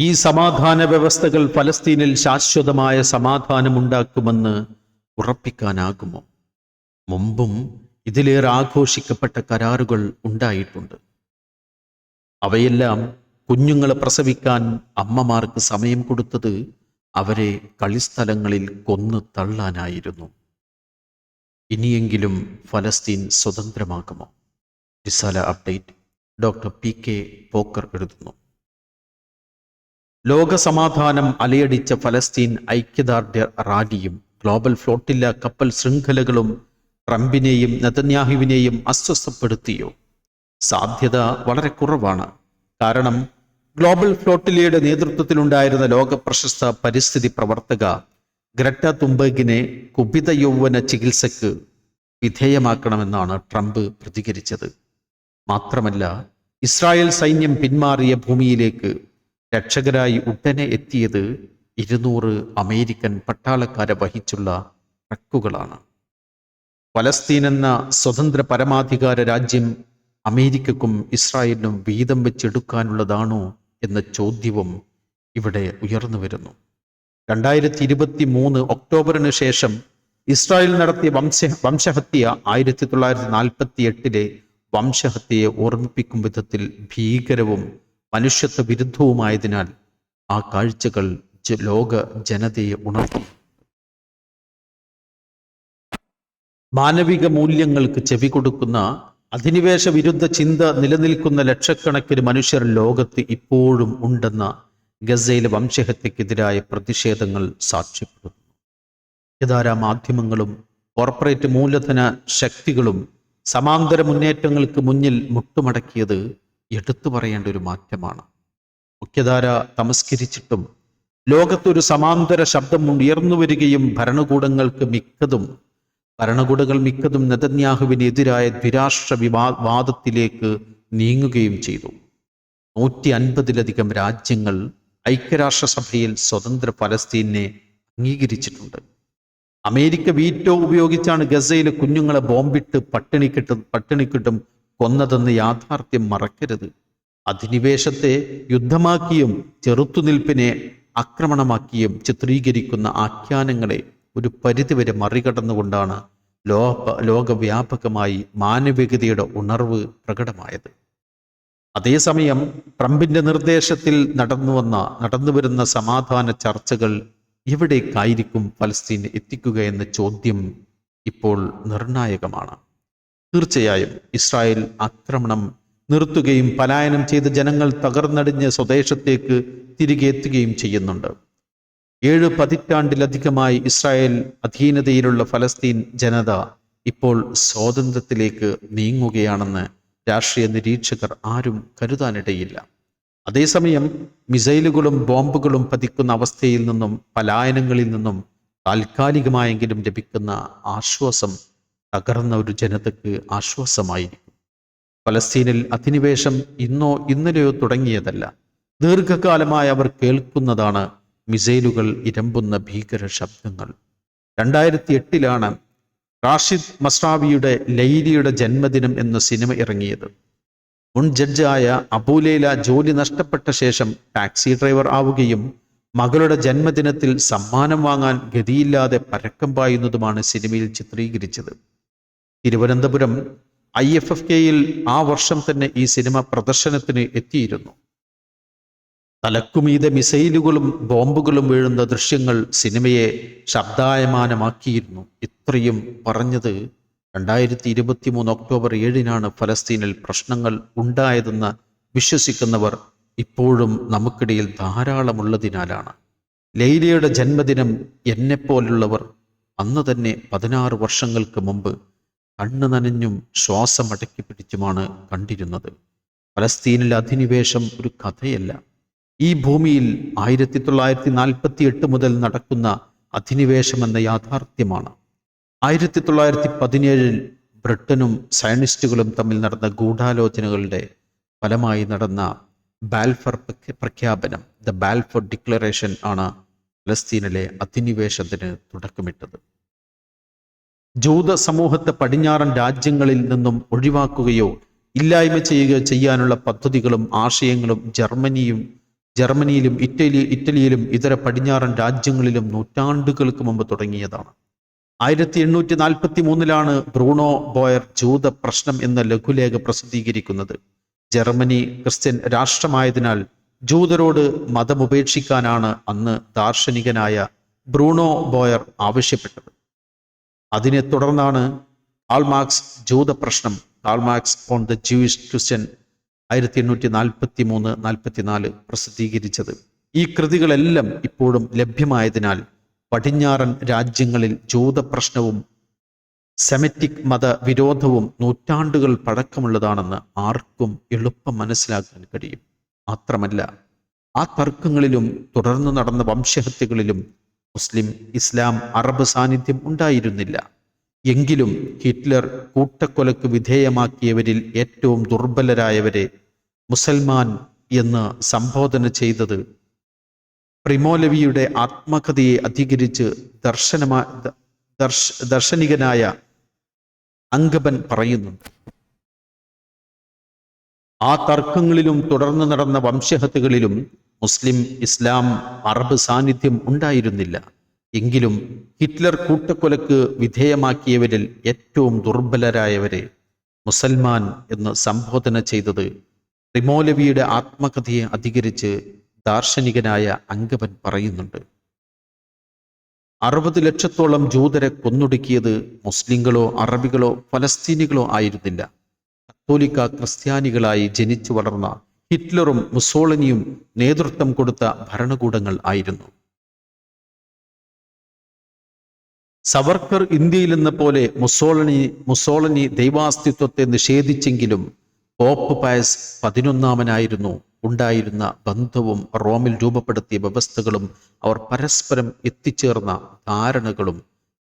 ഈ സമാധാന വ്യവസ്ഥകൾ ഫലസ്തീനിൽ ശാശ്വതമായ സമാധാനമുണ്ടാക്കുമെന്ന് ഉറപ്പിക്കാനാകുമോ? മുമ്പും ഇതിലേറെ ആഘോഷിക്കപ്പെട്ട കരാറുകൾ ഉണ്ടായിട്ടുണ്ട്. അവയെല്ലാം കുഞ്ഞുങ്ങളെ പ്രസവിക്കാൻ അമ്മമാർക്ക് സമയം കൊടുത്തത് അവരെ കളിസ്ഥലങ്ങളിൽ കൊന്നു തള്ളാനായിരുന്നു. ഇനിയെങ്കിലും ഫലസ്തീൻ സ്വതന്ത്രമാകുമോ? Risala update. Doctor P K Pokker എഴുതുന്നു. ലോകസമാധാനം അലയടിച്ച ഫലസ്തീൻ ഐക്യദാർഢ്യ റാലിയും ഗ്ലോബൽ ഫ്ലോട്ടില്ല കപ്പൽ ശൃംഖലകളും ട്രംപിനെയും നെതന്യാഹുവിനെയും അസ്വസ്ഥപ്പെടുത്തിയോ? സാധ്യത വളരെ കുറവാണ്. കാരണം ഗ്ലോബൽ ഫ്ലോട്ടിലയുടെ നേതൃത്വത്തിലുണ്ടായിരുന്ന ലോക പ്രശസ്ത പരിസ്ഥിതി പ്രവർത്തക ഗ്രറ്റ തുംബഗിനെ കുപിത യൗവന ചികിത്സക്ക് വിധേയമാക്കണമെന്നാണ് ട്രംപ് പ്രതികരിച്ചത്. മാത്രമല്ല ഇസ്രായേൽ സൈന്യം പിന്മാറിയ ഭൂമിയിലേക്ക് രക്ഷകരായി ഉടനെ എത്തിയത് ഇരുന്നൂറ് അമേരിക്കൻ പട്ടാളക്കാരെ വഹിച്ചുള്ള ട്രക്കുകളാണ്. പലസ്തീൻ എന്ന സ്വതന്ത്ര പരമാധികാര രാജ്യം അമേരിക്കക്കും ഇസ്രായേലിനും വീതം വെച്ചെടുക്കാനുള്ളതാണോ എന്ന ചോദ്യവും ഇവിടെ ഉയർന്നു വരുന്നു. രണ്ടായിരത്തി ഇരുപത്തി മൂന്ന് ഒക്ടോബറിന് ശേഷം ഇസ്രായേൽ നടത്തിയ വംശ വംശഹത്യ ആയിരത്തി തൊള്ളായിരത്തി നാൽപ്പത്തി എട്ടിലെ വംശഹത്യയെ ഓർമ്മിപ്പിക്കും വിധത്തിൽ ഭീകരവും മനുഷ്യത്വ വിരുദ്ധവുമായതിനാൽ ആ കാഴ്ചകൾ ലോക ജനതയെ ഉണർത്തി. മാനവിക മൂല്യങ്ങൾക്ക് ചെവി കൊടുക്കുന്ന അധിനിവേശ വിരുദ്ധ ചിന്ത നിലനിൽക്കുന്ന ലക്ഷക്കണക്കിന് മനുഷ്യർ ലോകത്ത് ഇപ്പോഴും ഉണ്ടെന്ന ഗസയിലെ വംശഹത്യക്കെതിരായ പ്രതിഷേധങ്ങൾ സാക്ഷ്യപ്പെടുന്നു. യഥാര മാധ്യമങ്ങളും കോർപ്പറേറ്റ് മൂലധന ശക്തികളും സമാന്തര മുന്നേറ്റങ്ങൾക്ക് മുന്നിൽ മുട്ടുമടക്കിയത് എടുത്തു പറയേണ്ട ഒരു മാറ്റമാണ്. മുഖ്യധാര തമസ്കരിച്ചിട്ടും ലോകത്തൊരു സമാന്തര ശബ്ദം ഉയർന്നു വരികയും ഭരണകൂടങ്ങൾക്ക് മിക്കതും ഭരണകൂടങ്ങൾ മിക്കതും നെതന്യാഹുവിനെതിരായ ദ്വിരാഷ്ട്ര വിവാ വാദത്തിലേക്ക് നീങ്ങുകയും ചെയ്തു. നൂറ്റി അൻപതിലധികം രാജ്യങ്ങൾ ഐക്യരാഷ്ട്രസഭയിൽ സ്വതന്ത്ര ഫലസ്തീനെ അംഗീകരിച്ചിട്ടുണ്ട്. അമേരിക്ക വീറ്റോ ഉപയോഗിച്ചാണ് ഗസയിലെ കുഞ്ഞുങ്ങളെ ബോംബിട്ട് പട്ടിണിക്കിട്ടും പട്ടിണിക്കിട്ടും കൊന്നതെന്ന് യാഥാർത്ഥ്യം മറക്കരുത്. അധിനിവേശത്തെ യുദ്ധമാക്കിയും ചെറുത്തുനിൽപ്പിനെ ആക്രമണമാക്കിയും ചിത്രീകരിക്കുന്ന ആഖ്യാനങ്ങളെ ഒരു പരിധിവരെ മറികടന്നുകൊണ്ടാണ് ലോക ലോകവ്യാപകമായി മാനവികതയുടെ ഉണർവ് പ്രകടമായത്. അതേസമയം ട്രംപിന്റെ നിർദ്ദേശത്തിൽ നടന്നുവന്ന നടന്നുവരുന്ന സമാധാന ചർച്ചകൾ എവിടേക്കായിരിക്കും ഫലസ്തീൻ എത്തിക്കുക എന്ന ചോദ്യം ഇപ്പോൾ നിർണായകമാണ്. തീർച്ചയായും ഇസ്രായേൽ ആക്രമണം നിർത്തുകയും പലായനം ചെയ്ത ജനങ്ങൾ തകർന്നടിഞ്ഞ് സ്വദേശത്തേക്ക് തിരികെ എത്തുകയും ചെയ്യുന്നുണ്ട്. ഏഴ് പതിറ്റാണ്ടിലധികമായി ഇസ്രായേൽ അധീനതയിലുള്ള ഫലസ്തീൻ ജനത ഇപ്പോൾ സ്വാതന്ത്ര്യത്തിലേക്ക് നീങ്ങുകയാണെന്ന് രാഷ്ട്രീയ നിരീക്ഷകർ ആരും കരുതാനിടയില്ല. അതേസമയം മിസൈലുകളും ബോംബുകളും പതിക്കുന്ന അവസ്ഥയിൽ നിന്നും പലായനങ്ങളിൽ നിന്നും താൽക്കാലികമായെങ്കിലും ലഭിക്കുന്ന ആശ്വാസം തകർന്ന ഒരു ജനതയ്ക്ക് ആശ്വാസമായിരിക്കും ഫലസ്തീനിൽ അധിനിവേശം ഇന്നോ ഇന്നലെയോ തുടങ്ങിയതല്ല. ദീർഘകാലമായി അവർ കേൾക്കുന്നതാണ് മിസൈലുകൾ ഇരമ്പുന്ന ഭീകര ശബ്ദങ്ങൾ. രണ്ടായിരത്തി എട്ടിലാണ് റാഷിദ് മസ്രാവിയുടെ ലൈലിയുടെ ജന്മദിനം എന്ന സിനിമ ഇറങ്ങിയത്. മുൻ ജഡ്ജായ അബൂലൈല ജോലി നഷ്ടപ്പെട്ട ശേഷം ടാക്സി ഡ്രൈവർ ആവുകയും മകളുടെ ജന്മദിനത്തിൽ സമ്മാനം വാങ്ങാൻ ഗതിയില്ലാതെ പരക്കം പായുന്നതുമാണ് സിനിമയിൽ ചിത്രീകരിച്ചത്. തിരുവനന്തപുരം ഐ എഫ് എഫ് കെയിൽ ആ വർഷം തന്നെ ഈ സിനിമ പ്രദർശനത്തിന് എത്തിയിരുന്നു. തലക്കുമീതെ മിസൈലുകളും ബോംബുകളും വീഴുന്ന ദൃശ്യങ്ങൾ സിനിമയെ ശബ്ദായമാനമാക്കിയിരുന്നു. ഇത്രയും പറഞ്ഞത് രണ്ടായിരത്തി ഇരുപത്തി മൂന്ന് ഒക്ടോബർ ഏഴിനാണ് ഫലസ്തീനിൽ പ്രശ്നങ്ങൾ ഉണ്ടായതെന്ന് വിശ്വസിക്കുന്നവർ ഇപ്പോഴും നമുക്കിടയിൽ ധാരാളമുള്ളതിനാലാണ്. ലൈലയുടെ ജന്മദിനം എന്നെപ്പോലുള്ളവർ അന്ന് തന്നെ പതിനാറ് വർഷങ്ങൾക്ക് മുമ്പ് കണ്ണു നനഞ്ഞും ശ്വാസം അടക്കി പിടിച്ചുമാണ് കണ്ടിരുന്നത്. പലസ്തീനിലെ അധിനിവേശം ഒരു കഥയല്ല. ഈ ഭൂമിയിൽ ആയിരത്തി തൊള്ളായിരത്തി നാൽപ്പത്തി എട്ട് മുതൽ നടക്കുന്ന അധിനിവേശം എന്ന യാഥാർത്ഥ്യമാണ്. ആയിരത്തി തൊള്ളായിരത്തി പതിനേഴിൽ ബ്രിട്ടനും സയനിസ്റ്റുകളും തമ്മിൽ നടന്ന ഗൂഢാലോചനകളുടെ ഫലമായി നടന്ന ബാൽഫർ പ്രഖ്യാപനം ദ ബാൽഫർ ഡിക്ലറേഷൻ ആണ് ഫലസ്തീനിലെ അധിനിവേശത്തിന് തുടക്കമിട്ടത്. ജൂത സമൂഹത്തെ പടിഞ്ഞാറൻ രാജ്യങ്ങളിൽ നിന്നും ഒഴിവാക്കുകയോ ഇല്ലായ്മ ചെയ്യുകയോ ചെയ്യാനുള്ള പദ്ധതികളും ആശയങ്ങളും ജർമ്മനിയും ജർമ്മനിയിലും ഇറ്റലി ഇറ്റലിയിലും ഇതര പടിഞ്ഞാറൻ രാജ്യങ്ങളിലും നൂറ്റാണ്ടുകൾക്ക് മുമ്പ് തുടങ്ങിയതാണ്. ആയിരത്തി എണ്ണൂറ്റി നാൽപ്പത്തി മൂന്നിലാണ് ബ്രൂണോ ബോയർ ജൂത പ്രശ്നം എന്ന ലഘുലേഖ പ്രസിദ്ധീകരിക്കുന്നത്. ജർമ്മനി ക്രിസ്ത്യൻ രാഷ്ട്രമായതിനാൽ ജൂതരോട് മതമുപേക്ഷിക്കാനാണ് അന്ന് ദാർശനികനായ ബ്രൂണോ ബോയർ ആവശ്യപ്പെട്ടത്. അതിനെ തുടർന്നാണ് കാൾമാർക്സ് ജൂത പ്രശ്നം. Karl Marx on the Jewish Christian ആയിരത്തി എണ്ണൂറ്റി നാൽപ്പത്തി മൂന്ന് നാൽപ്പത്തിനാല് പ്രസിദ്ധീകരിച്ചത്. ഈ കൃതികളെല്ലാം ഇപ്പോഴും ലഭ്യമായതിനാൽ പടിഞ്ഞാറൻ രാജ്യങ്ങളിൽ ജൂത പ്രശ്നവും സെമറ്റിക് മതവിരോധവും നൂറ്റാണ്ടുകൾ പഴക്കമുള്ളതാണെന്ന് ആർക്കും എളുപ്പം മനസ്സിലാക്കാൻ കഴിയും. മാത്രമല്ല ആ തർക്കങ്ങളിലും തുടർന്ന് നടന്ന വംശഹത്യകളിലും മുസ്ലിം ഇസ്ലാം അറബ് സാന്നിധ്യം ഉണ്ടായിരുന്നില്ല. എങ്കിലും ഹിറ്റ്ലർ കൂട്ടക്കൊലക്ക് വിധേയമാക്കിയവരിൽ ഏറ്റവും ദുർബലരായവരെ മുസൽമാൻ എന്ന് സംബോധന ചെയ്തത് പ്രിമോലവിയുടെ ആത്മകഥയെ അധികരിച്ച് ദർശനമാ ദർശ ദർശനികനായ അങ്കബൻ പറയുന്നുണ്ട് ആ തർക്കങ്ങളിലും തുടർന്ന് നടന്ന വംശഹത്യകളിലും മുസ്ലിം ഇസ്ലാം അറബ് സാന്നിധ്യം ഉണ്ടായിരുന്നില്ല. എങ്കിലും ഹിറ്റ്ലർ കൂട്ടക്കൊലക്ക് വിധേയമാക്കിയവരിൽ ഏറ്റവും ദുർബലരായവരെ മുസൽമാൻ എന്ന് സംബോധന ചെയ്തത് റിമോലവിയുടെ ആത്മകഥയെ അധികരിച്ച് ദാർശനികനായ അങ്കവൻ പറയുന്നുണ്ട്. അറുപത് ലക്ഷത്തോളം ജൂതരെ കൊന്നൊടുക്കിയത് മുസ്ലിങ്ങളോ അറബികളോ ഫലസ്തീനികളോ ആയിരുന്നില്ല. കത്തോലിക്ക ക്രിസ്ത്യാനികളായി ജനിച്ചു വളർന്ന ഹിറ്റ്ലറും മുസോളനിയും നേതൃത്വം കൊടുത്ത ഭരണകൂടങ്ങൾ ആയിരുന്നു. സവർക്കർ ഇന്ത്യയിൽ എന്ന പോലെ മുസോളനി മുസോളനി ദൈവാസ്തിത്വത്തെ നിഷേധിച്ചെങ്കിലും പോപ്പ് പയസ് പതിനൊന്നാമനായിരുന്നു. ഉണ്ടായിരുന്ന ബന്ധവും റോമിൽ രൂപപ്പെടുത്തിയ വ്യവസ്ഥകളും അവർ പരസ്പരം എത്തിച്ചേർന്ന ധാരണകളും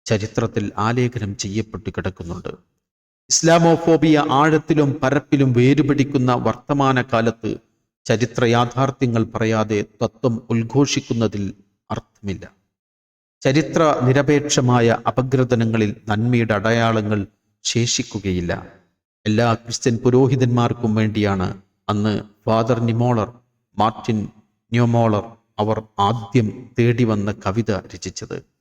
ചരിത്രത്തിൽ ആലേഖനം ചെയ്യപ്പെട്ടു കിടക്കുന്നുണ്ട്. ഇസ്ലാമോഫോബിയ ആഴത്തിലും പരപ്പിലും വേരുപിടിക്കുന്ന വർത്തമാനകാലത്ത് ചരിത്ര യാഥാർത്ഥ്യങ്ങൾ പറയാതെ തത്വം ഉദ്ഘോഷിക്കുന്നതിൽ അർത്ഥമില്ല. ചരിത്ര നിരപേക്ഷമായ അപഗ്രഥനങ്ങളിൽ നന്മയുടെ അടയാളങ്ങൾ ശേഷിക്കുകയില്ല. എല്ലാ ക്രിസ്ത്യൻ പുരോഹിതന്മാർക്കും വേണ്ടിയാണ് അന്ന് ഫാദർ നിമോളർ മാർട്ടിൻ ന്യൂമോളർ അവർ ആദ്യം തേടി വന്ന കവിത രചിച്ചത്.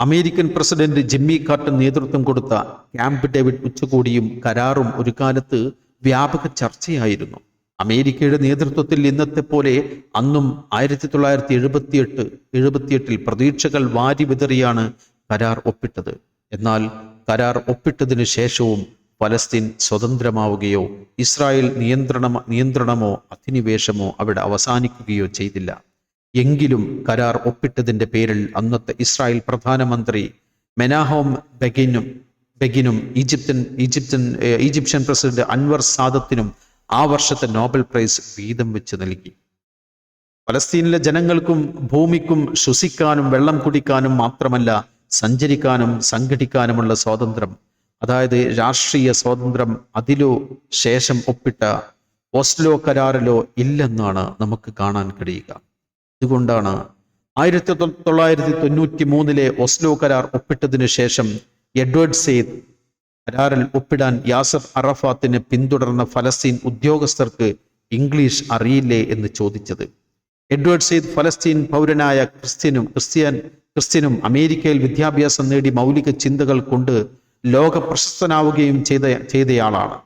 അമേരിക്കൻ പ്രസിഡന്റ് ജിമ്മി കാർട്ടൻ നേതൃത്വം കൊടുത്ത ക്യാമ്പ് ഡേവിഡ് ഉച്ചകോടിയും കരാറും ഒരു കാലത്ത് വ്യാപക ചർച്ചയായിരുന്നു. അമേരിക്കയുടെ നേതൃത്വത്തിൽ ഇന്നത്തെ പോലെ അന്നും ആയിരത്തി തൊള്ളായിരത്തി എഴുപത്തിയെട്ട് എഴുപത്തിയെട്ടിൽ പ്രതീക്ഷകൾ വാരി വിതറിയാണ് കരാർ ഒപ്പിട്ടത്. എന്നാൽ കരാർ ഒപ്പിട്ടതിന് ശേഷവും പലസ്തീൻ സ്വതന്ത്രമാവുകയോ ഇസ്രായേൽ നിയന്ത്രണ നിയന്ത്രണമോ അധിനിവേശമോ അവിടെ അവസാനിക്കുകയോ ചെയ്തില്ല. എങ്കിലും കരാർ ഒപ്പിട്ടതിന്റെ പേരിൽ അന്നത്തെ ഇസ്രായേൽ പ്രധാനമന്ത്രി മെനാഹോം ബെഗിനും ബെഗിനും Egyptian Egyptian Egyptian president Anwar സാദത്തിനും ആ വർഷത്തെ നോബൽ പ്രൈസ് വീതം വെച്ച് നൽകി. പലസ്തീനിലെ ജനങ്ങൾക്കും ഭൂമിക്കും ശ്വസിക്കാനും വെള്ളം കുടിക്കാനും മാത്രമല്ല സഞ്ചരിക്കാനും സംഘടിക്കാനുമുള്ള സ്വാതന്ത്ര്യം അതായത് രാഷ്ട്രീയ സ്വാതന്ത്ര്യം അതിലോ ശേഷം ഒപ്പിട്ട ഓസ്ലോ കരാറിലോ ഇല്ലെന്നാണ് നമുക്ക് കാണാൻ കഴിയുക. അതുകൊണ്ടാണ് ആയിരത്തി തൊള്ളായിരത്തി തൊണ്ണൂറ്റി മൂന്നിലെ ഒസ്ലോ കരാർ ഒപ്പിട്ടതിനു ശേഷം എഡ്വേർഡ് സെയ്ദ് കരാറിൽ ഒപ്പിടാൻ യാസർ അറഫാത്തിന് പിന്തുടർന്ന ഫലസ്തീൻ ഉദ്യോഗസ്ഥർക്ക് ഇംഗ്ലീഷ് അറിയില്ലേ എന്ന് ചോദിച്ചത്. എഡ്വേർഡ് സെയ്ദ് ഫലസ്തീൻ പൗരനായ ക്രിസ്ത്യനും ക്രിസ്ത്യൻ ക്രിസ്ത്യനും അമേരിക്കയിൽ വിദ്യാഭ്യാസം നേടി മൗലിക ചിന്തകൾ കൊണ്ട് ലോക പ്രശസ്തനാവുകയും ചെയ്ത ചെയ്തയാളാണ്.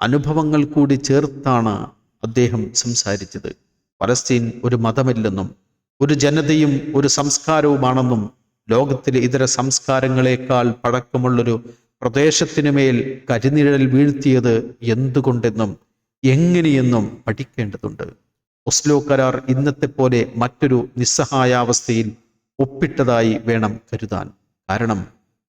അനുഭവങ്ങൾ കൂടി ചേർത്താണ് അദ്ദേഹം സംസാരിച്ചത്. പലസ്തീൻ ഒരു മതമില്ലെന്നും ഒരു ജനതയും ഒരു സംസ്കാരവുമാണെന്നും ലോകത്തിലെ ഇതര സംസ്കാരങ്ങളെക്കാൾ പഴക്കമുള്ളൊരു പ്രദേശത്തിനുമേൽ കരിനിഴൽ വീഴ്ത്തിയത് എന്തുകൊണ്ടെന്നും എങ്ങനെയെന്നും പഠിക്കേണ്ടതുണ്ട്. ഒസ്ലോ കരാർ ഇന്നത്തെ പോലെ മറ്റൊരു നിസ്സഹായാവസ്ഥയിൽ ഒപ്പിട്ടതായി വേണം കരുതാൻ. കാരണം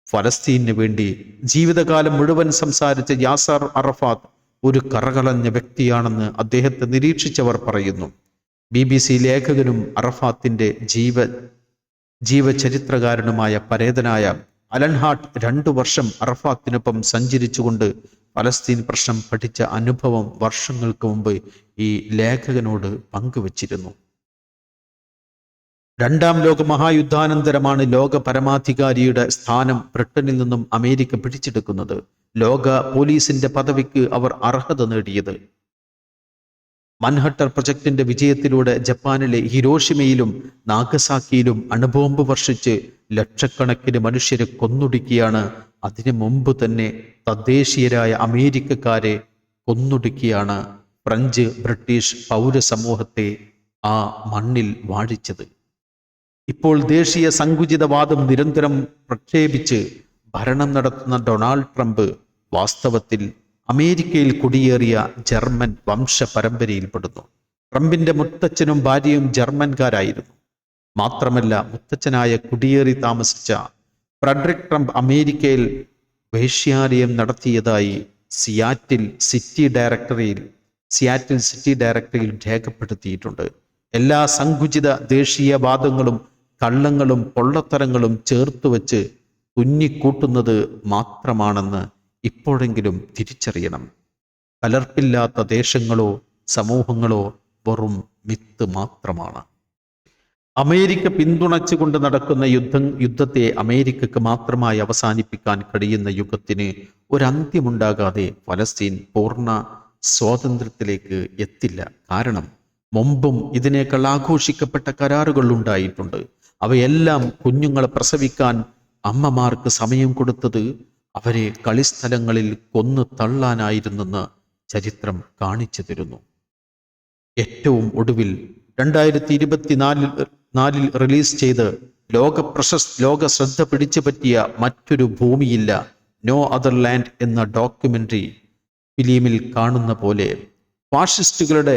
ഫലസ്തീന് വേണ്ടി ജീവിതകാലം മുഴുവൻ സംസാരിച്ച യാസർ അറഫാത്ത് ഒരു കറകളഞ്ഞ വ്യക്തിയാണെന്ന് അദ്ദേഹത്തെ നിരീക്ഷിച്ചവർ പറയുന്നു. ബി ബി സി ലേഖകനും അറഫാത്തിന്റെ ജീവ ജീവചരിത്രകാരനുമായ പരേതനായ അലൻഹാട്ട് രണ്ടു വർഷം അറഫാത്തിനൊപ്പം സഞ്ചരിച്ചുകൊണ്ട് ഫലസ്തീൻ പ്രശ്നം പഠിച്ച അനുഭവം വർഷങ്ങൾക്ക് മുമ്പ് ഈ ലേഖകനോട് പങ്കുവച്ചിരുന്നു. രണ്ടാം ലോക മഹായുദ്ധാനന്തരമാണ് ലോക പരമാധികാരിയുടെ സ്ഥാനം ബ്രിട്ടനിൽ നിന്നും അമേരിക്ക പിടിച്ചെടുക്കുന്നത്. ലോക പോലീസിന്റെ പദവിക്ക് അവർ അർഹത നേടിയത്. മൻഹട്ടർ പ്രൊജക്ടിന്റെ വിജയത്തിലൂടെ ജപ്പാനിലെ ഹിരോഷിമയിലും നാഗസാക്കിയിലും അണുബോംബ് വർഷിച്ച് ലക്ഷക്കണക്കിന് മനുഷ്യരെ കൊന്നൊടുക്കിയാണ്. അതിനു മുമ്പ് തന്നെ തദ്ദേശീയരായ അമേരിക്കക്കാരെ കൊന്നൊടുക്കിയാണ് ഫ്രഞ്ച് ബ്രിട്ടീഷ് പൗരസമൂഹത്തെ ആ മണ്ണിൽ വാഴിച്ചത്. ഇപ്പോൾ ദേശീയ സങ്കുചിതവാദം നിരന്തരം പ്രക്ഷേപിച്ച് ഭരണം നടത്തുന്ന ഡൊണാൾഡ് ട്രംപ് വാസ്തവത്തിൽ അമേരിക്കയിൽ കുടിയേറിയ ജർമ്മൻ വംശ പരമ്പരയിൽപ്പെടുന്നു ട്രംപിന്റെ മുത്തച്ഛനും ഭാര്യയും ജർമ്മൻകാരായിരുന്നു. മാത്രമല്ല മുത്തച്ഛനായ കുടിയേറി താമസിച്ച ഫ്രെഡറിക് ട്രംപ് അമേരിക്കയിൽ വേശ്യാലയം നടത്തിയതായി സിയാറ്റിൽ സിറ്റി ഡയറക്ടറിയിൽ സിയാറ്റിൽ സിറ്റി ഡയറക്ടറിയിൽ രേഖപ്പെടുത്തിയിട്ടുണ്ട്. എല്ലാ സങ്കുചിത ദേശീയവാദങ്ങളും കള്ളങ്ങളും പൊള്ളത്തരങ്ങളും ചേർത്തുവച്ച് തുന്നിക്കൂട്ടുന്നത് മാത്രമാണെന്ന് ഇപ്പോഴെങ്കിലും തിരിച്ചറിയണം. കലർപ്പില്ലാത്ത ദേശങ്ങളോ സമൂഹങ്ങളോ വെറും മിത്ത് മാത്രമാണ്. അമേരിക്ക പിന്തുണച്ചുകൊണ്ട് നടക്കുന്ന യുദ്ധം യുദ്ധത്തെ അമേരിക്കക്ക് മാത്രമായി അവസാനിപ്പിക്കാൻ കഴിയുന്ന യുഗത്തിന് ഒരന്ത്യമുണ്ടാകാതെ ഫലസ്തീൻ പൂർണ സ്വാതന്ത്ര്യത്തിലേക്ക് എത്തില്ല. കാരണം മുമ്പും ഇതിനേക്കാൾ ആഘോഷിക്കപ്പെട്ട കരാറുകൾ ഉണ്ടായിട്ടുണ്ട്. അവയെല്ലാം കുഞ്ഞുങ്ങളെ പ്രസവിക്കാൻ അമ്മമാർക്ക് സമയം കൊടുത്തത് അവരെ കളിസ്ഥലങ്ങളിൽ കൊന്നു തള്ളാനായിരുന്നെന്ന് ചരിത്രം കാണിച്ചു തരുന്നു. ഏറ്റവും ഒടുവിൽ രണ്ടായിരത്തി ഇരുപത്തിനാലിൽ നാലിൽ റിലീസ് ചെയ്ത് ലോക പ്രശസ് ലോക ശ്രദ്ധ പിടിച്ചു പറ്റിയ മറ്റൊരു ഭൂമിയില്ല നോ അതർ ലാൻഡ് എന്ന ഡോക്യുമെന്ററി ഫിലിമിൽ കാണുന്ന പോലെ ഫാഷിസ്റ്റുകളുടെ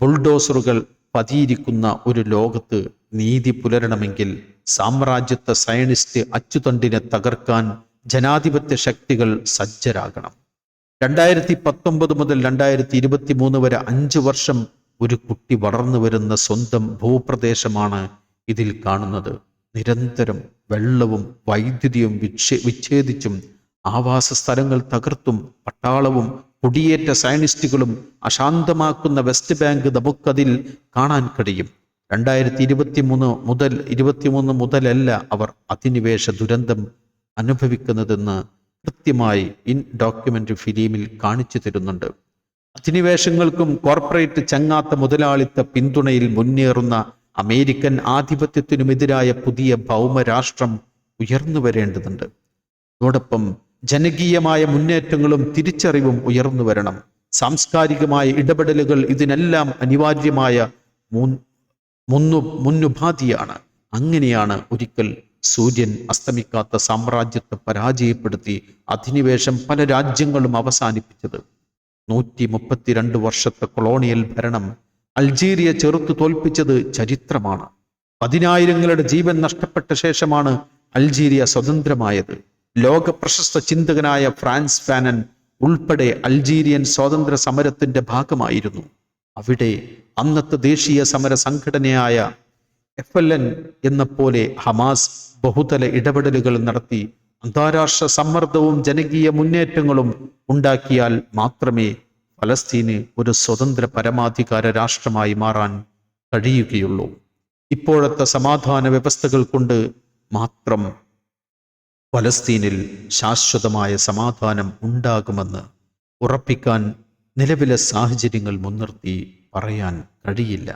ബുൾഡോസറുകൾ പതിയിരിക്കുന്ന ഒരു ലോകത്ത് നീതി പുലരണമെങ്കിൽ സാമ്രാജ്യത്വ സയനിസ്റ്റ് അച്ചുതണ്ടിനെ തകർക്കാൻ ജനാധിപത്യ ശക്തികൾ സജ്ജരാകണം. രണ്ടായിരത്തി പത്തൊമ്പത് മുതൽ രണ്ടായിരത്തി ഇരുപത്തി മൂന്ന് വരെ അഞ്ച് വർഷം ഒരു കുട്ടി വളർന്നു വരുന്ന സ്വന്തം ഭൂപ്രദേശമാണ് ഇതിൽ കാണുന്നത്. നിരന്തരം വെള്ളവും വൈദ്യുതിയും വിച്ഛേ വിച്ഛേദിച്ചും ആവാസ സ്ഥലങ്ങൾ തകർത്തും പട്ടാളവും കുടിയേറ്റ സയനിസ്റ്റുകളും അശാന്തമാക്കുന്ന വെസ്റ്റ് ബാങ്ക് നമുക്കതിൽ കാണാൻ കഴിയും. രണ്ടായിരത്തി ഇരുപത്തി മൂന്ന് മുതൽ ഇരുപത്തിമൂന്ന് മുതലല്ല അവർ അധിനിവേശ ദുരന്തം അനുഭവിക്കുന്നതെന്ന് കൃത്യമായി ഇൻ ഡോക്യുമെന്ററി ഫിലിമിൽ കാണിച്ചു തരുന്നുണ്ട്. അധിനിവേശങ്ങൾക്കും കോർപ്പറേറ്റ് ചങ്ങാത്ത മുതലാളിത്ത പിന്തുണയിൽ മുന്നേറുന്ന അമേരിക്കൻ ആധിപത്യത്തിനുമെതിരായ പുതിയ ഭൗമരാഷ്ട്രം ഉയർന്നു വരേണ്ടതുണ്ട്. അതോടൊപ്പം ജനകീയമായ മുന്നേറ്റങ്ങളും തിരിച്ചറിവും ഉയർന്നു വരണം. സാംസ്കാരികമായ ഇടപെടലുകൾ ഇതിനെല്ലാം അനിവാര്യമായ മുന്നുപാധിയാണ്. അങ്ങനെയാണ് ഒരിക്കൽ സൂര്യൻ അസ്തമിക്കാത്ത സാമ്രാജ്യത്തെ പരാജയപ്പെടുത്തി അധിനിവേശം പല രാജ്യങ്ങളും അവസാനിപ്പിച്ചത്. നൂറ്റി മുപ്പത്തിരണ്ട് വർഷത്തെ കൊളോണിയൽ ഭരണം അൾജീരിയ ചെറുത്തു തോൽപ്പിച്ചത് ചരിത്രമാണ്. പതിനായിരങ്ങളുടെ ജീവൻ നഷ്ടപ്പെട്ട ശേഷമാണ് അൾജീരിയ സ്വതന്ത്രമായത്. ലോക പ്രശസ്ത ചിന്തകനായ ഫ്രാൻസ് ഫാനൻ ഉൾപ്പെടെ അൾജീരിയൻ സ്വാതന്ത്ര്യ സമരത്തിന്റെ ഭാഗമായിരുന്നു. അവിടെ അന്നത്തെ ദേശീയ സമര സംഘടനയായ എഫ് എൽ എൻ എന്ന പോലെ ഹമാസ് ബഹുതല ഇടപെടലുകൾ നടത്തി അന്താരാഷ്ട്ര സമ്മർദ്ദവും ജനകീയ മുന്നേറ്റങ്ങളും ഉണ്ടാക്കിയാൽ മാത്രമേ ഫലസ്തീന് ഒരു സ്വതന്ത്ര പരമാധികാര രാഷ്ട്രമായി മാറാൻ കഴിയുകയുള്ളൂ. ഇപ്പോഴത്തെ സമാധാന വ്യവസ്ഥകൾ കൊണ്ട് മാത്രം ഫലസ്തീനിൽ ശാശ്വതമായ സമാധാനം ഉണ്ടാകുമെന്ന് ഉറപ്പിക്കാൻ നിലവിലെ സാഹചര്യങ്ങൾ മുൻനിർത്തി പറയാൻ കഴിയില്ല.